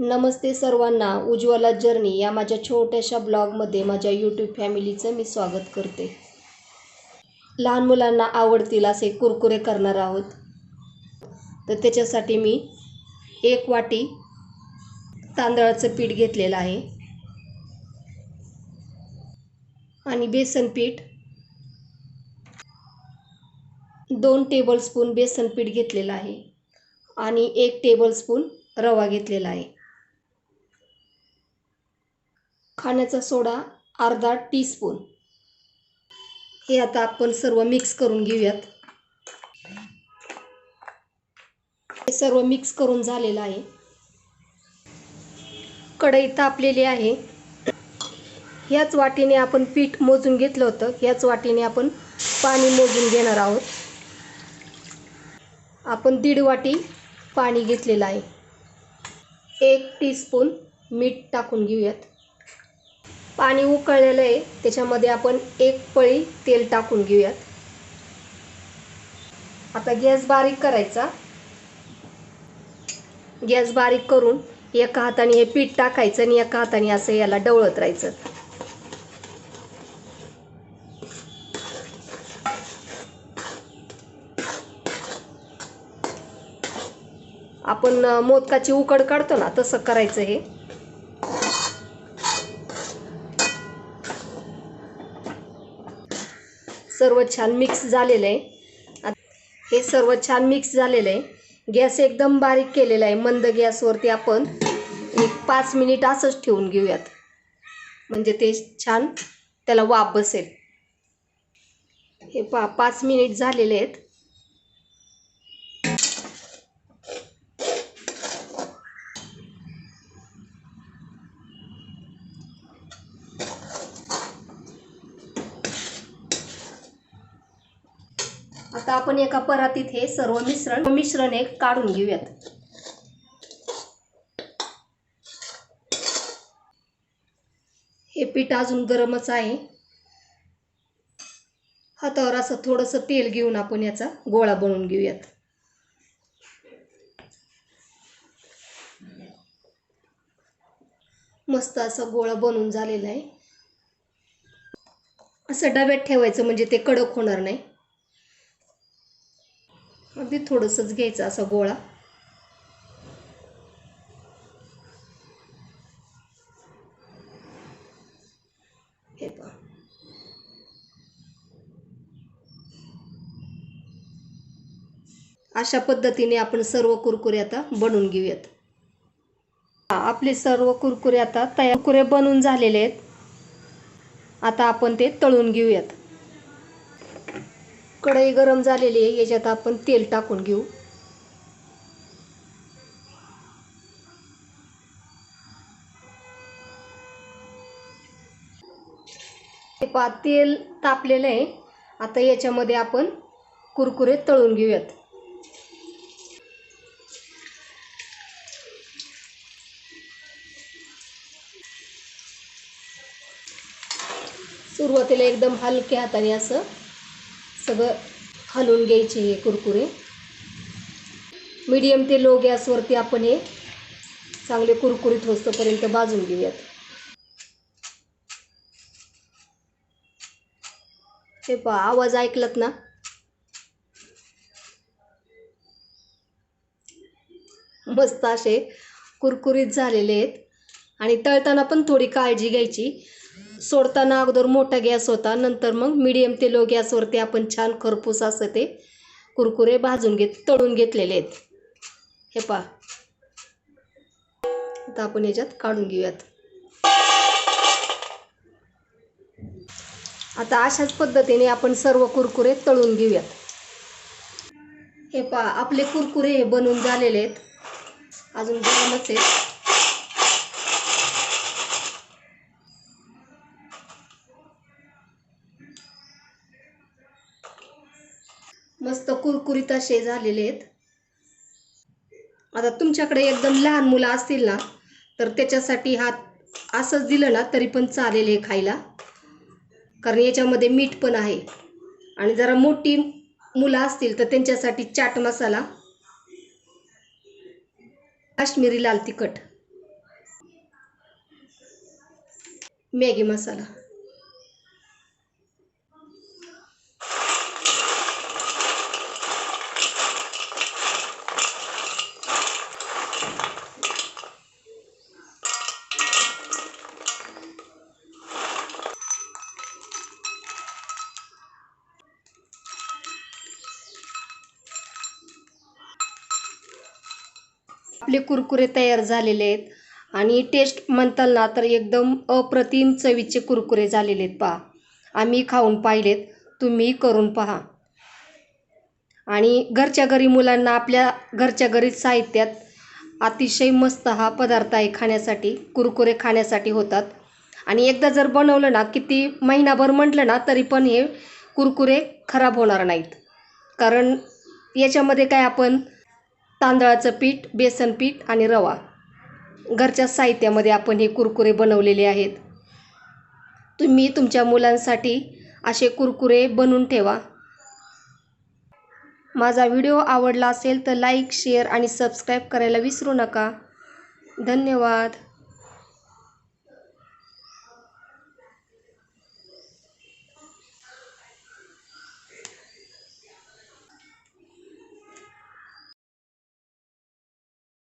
नमस्ते सर्वांना उज्ज्वला जर्नी या माझ्या छोट्याशा ब्लॉगमध्ये माझ्या यूट्यूब फॅमिलीचं मी स्वागत करते. लहान मुलांना आवडतील असे कुरकुरे करणार आहोत. तर त्याच्यासाठी मी एक वाटी तांदळाचं पीठ घेतलेलं आहे. आणि बेसन पीठ. दोन टेबलस्पून बेसन पीठ घेतलेलं आहे. आणि एक टेबलस्पून रवा घेतलेला आहे. खाण्याचा सोडा अर्धा टीस्पून हे आता आपण सर्व मिक्स करून घेऊयात. हे सर्व मिक्स करून झालेलं आहे. कढई तापलेली आहे. ह्याच वाटीने आपण पीठ मोजून घेतलं होतं. ह्याच वाटीने आपण पाणी मोजून घेणार आहोत. आपण दीड वाटी पाणी घेतलेलं आहे. एक टीस्पून मीठ टाकून घेऊयात. पाणी उकळलेलं आहे. त्याच्यामध्ये आपण एक पळी तेल टाकून घेऊयात. आता गॅस बारीक करायचा. गॅस बारीक करून एका हाताने हे पीठ टाकायचं आणि एका हाताने असं याला डवळत राहायचं. आपण मोदकाची उकड काढतो ना तसं करायचं हे. सर्व छान मिक्स झालेलं आहे. हे सर्व छान मिक्स झालेलं आहे. गॅस एकदम बारीक केलेला आहे. मंद गॅसवरती आपण एक पाच मिनिट असंच ठेवून घेऊयात. म्हणजे ते छान त्याला वाफ बसेल. हे पा पाच मिनिट झालेले आहेत. आता आपण एका परातीत हे सर्व मिश्रण मिश्रण एक काढून घेऊयात. हे पीठ अजून गरमच आहे. हातावर असं थोडंसं तेल घेऊन आपण याचा गोळा बनवून घेऊयात. मस्त असं गोळा बनवून झालेला आहे. असं डब्यात ठेवायचं म्हणजे ते कडक होणार नाही. अगदी थोडंसंच घ्यायचं असा गोळा. हे पहा. अशा पद्धतीने आपण सर्व कुरकुरे आता बनवून घेऊयात. आपले सर्व कुरकुरे आता तयार कुरकुरे बनवून झालेले आहेत. आता आपण ते तळून घेऊयात. कढई गरम झालेली आहे याच्यात आपण तेल टाकून घेऊ. ते पा तेल तापलेलं आहे. आता याच्यामध्ये आपण कुरकुरे तळून घेऊयात. सुरुवातीला एकदम हलक्या हाताने असं सगळं हलवून घ्यायचे हे कुरकुरे. मीडियम ते लो गॅसवरती आपण हे चांगले कुरकुरीत होस्तपर्यंत भाजून घेऊयात. हे पहा आवाज ऐकलात ना? मस्त असे कुरकुरीत झालेले आहेत. आणि तळताना पण थोडी काळजी घ्यायची. सोडताना अगोदर मोठा गॅस होता. नंतर मग मिडियम ते लो गॅसवरती आपण छान खरपूस असं ते कुरकुरे भाजून घेत तळून घेतलेले आहेत. हे पहा. आता आपण याच्यात काढून घेऊयात. आता अशाच पद्धतीने आपण सर्व कुरकुरे तळून घेऊयात. हे पहा आपले कुरकुरे हे बनवून झालेले आहेत. अजून गरमच आहेत. मस्त कुरकुरीत असे झालेले आहेत. आता तुमच्याकडे एकदम लहान मुलं असतील ना तर त्याच्यासाठी हा असंच दिलं ना तरी पण चालेल हे खायला. कारण याच्यामध्ये मीठ पण आहे. आणि जरा मोठी मुलं असतील तर त्यांच्यासाठी चाट मसाला काश्मीरी लाल तिखट मॅगी मसाला. आपले कुरकुरे तयार झालेले आहेत. आणि टेस्ट म्हणताल ना तर एकदम अप्रतिम चवीचे कुरकुरे झालेले आहेत पहा. आम्ही खाऊन पाहिलेत. तुम्ही करून पहा. आणि घरच्या घरी मुलांना आपल्या घरच्या घरी साहित्यात अतिशय मस्त हा पदार्थ आहे खाण्यासाठी. कुरकुरे खाण्यासाठी होतात. आणि एकदा जर बनवलं ना किती महिनाभर म्हटलं ना तरी पण हे कुरकुरे खराब होणार नाहीत. कारण याच्यामध्ये काय आपण तांदळाचं पीठ बेसन पीठ आणि रवा. घरच्या साहित्यामध्ये आपण हे कुरकुरे बनवलेले आहेत. तुम्ही तुमच्या मुलांसाठी असे कुरकुरे बनवून ठेवा. माझा व्हिडिओ आवडला असेल तर लाईक शेअर आणि सबस्क्राईब करायला विसरू नका. धन्यवाद.